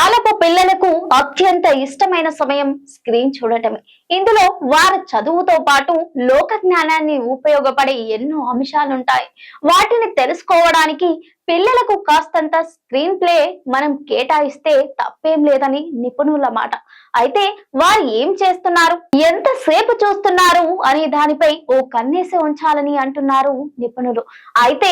కాలపు పిల్లలకు అత్యంత ఇష్టమైన సమయం స్క్రీన్ చూడటమే. ఇందులో వారి చదువుతో పాటు లోక జ్ఞానాన్ని ఉపయోగపడే ఎన్నో అంశాలుంటాయి. వాటిని తెలుసుకోవడానికి పిల్లలకు కాస్తంత స్క్రీన్ ప్లే మనం కేటాయిస్తే తప్పేం లేదని నిపుణుల మాట. అయితే వారు ఏం చేస్తున్నారు? ఎంతసేపు చూస్తున్నారు అనే దానిపై ఓ కన్నేసి ఉంచాలని అంటున్నారు నిపుణులు. అయితే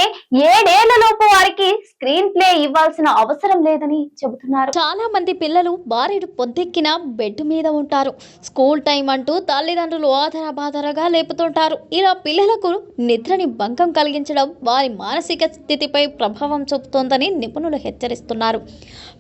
ఏడేళ్ళలోపు వారికి స్క్రీన్ ప్లే ఇవ్వాల్సిన అవసరం లేదని చెబుతున్నారు. చాలా మంది పిల్లలు బారెడు పొద్దెక్కిన బెడ్ మీద ఉంటారు. స్కూల్ టైం అంటూ తల్లిదండ్రులు ఆధార బాధరగా లేపుతుంటారు. ఇలా పిల్లలకు నిద్రని భంగం కలిగించడం వారి మానసిక స్థితిపై ప్రభావం చూపుతోందని నిపుణులు హెచ్చరిస్తున్నారు.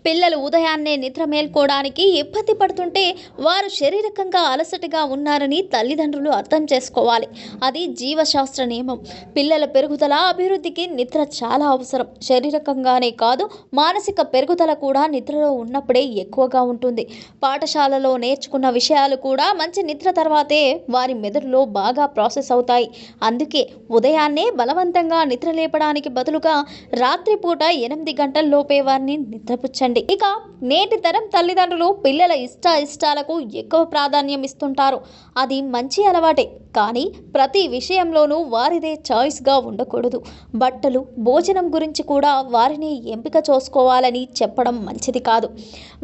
పిల్లలు ఉదయాన్నే నిద్ర మేల్కోవడానికి ఇబ్బంది పడుతుంటే వారు శారీరకంగా అలసటగా ఉన్నారని తల్లిదండ్రులు అర్థం చేసుకోవాలి. అది జీవశాస్త్ర నియమం. పిల్లల పెరుగుదల అభివృద్ధికి నిద్ర చాలా అవసరం. శారీరకంగానే కాదు మానసిక పెరుగుదల కూడా నిద్రలో ఉన్నప్పుడే ఎక్కువగా ఉంటుంది. పాఠశాలలో నేర్చుకున్న విషయాలు కూడా మంచి నిద్ర తర్వాతే వారి మెదడులో బాగా ప్రాసెస్ అవుతాయి. అందుకే ఉదయాన్నే బలవంతంగా నిద్ర లేపడానికి బదులుగా రాత్రిపూట ఎనిమిది గంటల్లోపే వారిని నిద్రపుచ్చండి. ఇక నేటి తరం తల్లిదండ్రులు పిల్లల ఇష్ట ఇష్టాలకు ఎక్కువ ప్రాధాన్యం ఇస్తుంటారు. అది మంచి అలవాటే. కానీ ప్రతి విషయంలోనూ వారిదే చాయిస్గా ఉండకూడదు. బట్టలు భోజనం గురించి కూడా వారిని ఎంపిక చేసుకోవాలని చెప్పడం మంచిది కాదు.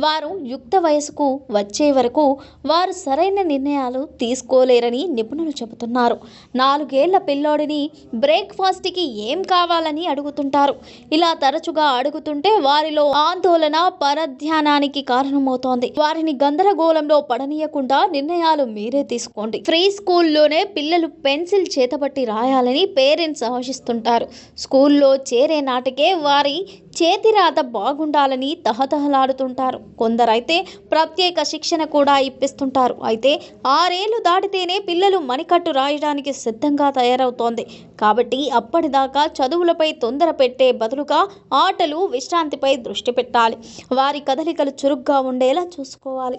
వారు యుక్త వయసుకు వచ్చే వరకు వారు సరైన నిర్ణయాలు తీసుకోలేరని నిపుణులు చెబుతున్నారు. నాలుగేళ్ళ పిల్లోడిని బ్రేక్ఫాస్ట్కి ఏం కావాలని అడుగుతుంటారు? ఇలా తరచుగా అడుగుతుంటే వారిలో ఆందోళన పరధ్యానానికి కారణమవుతోంది. వారిని గందరగోళంలో పడనీయకుండా నిర్ణయాలు మీరే తీసుకోండి. ఫ్రీ స్కూల్లోనే పిల్లలు పెన్సిల్ చేతబట్టి రాయాలని పేరెంట్స్ ఆశిస్తుంటారు. స్కూల్లో చేరే నాటికే వారి చేతిరాత బాగుండాలని తహతహలాడుతుంటారు. కొందరైతే ప్రత్యేక శిక్షణ కూడా ఇప్పిస్తుంటారు. అయితే ఆరేళ్ళు దాటితేనే పిల్లలు మణికట్టు రాయడానికి సిద్ధంగా తయారవుతోంది. కాబట్టి అప్పటిదాకా చదువులపై తొందర పెట్టే బదులుగా ఆటలు విశ్రాంతిపై దృష్టి పెట్టాలి. వారి కదలికలు చురుగ్గా ఉండేలా చూసుకోవాలి.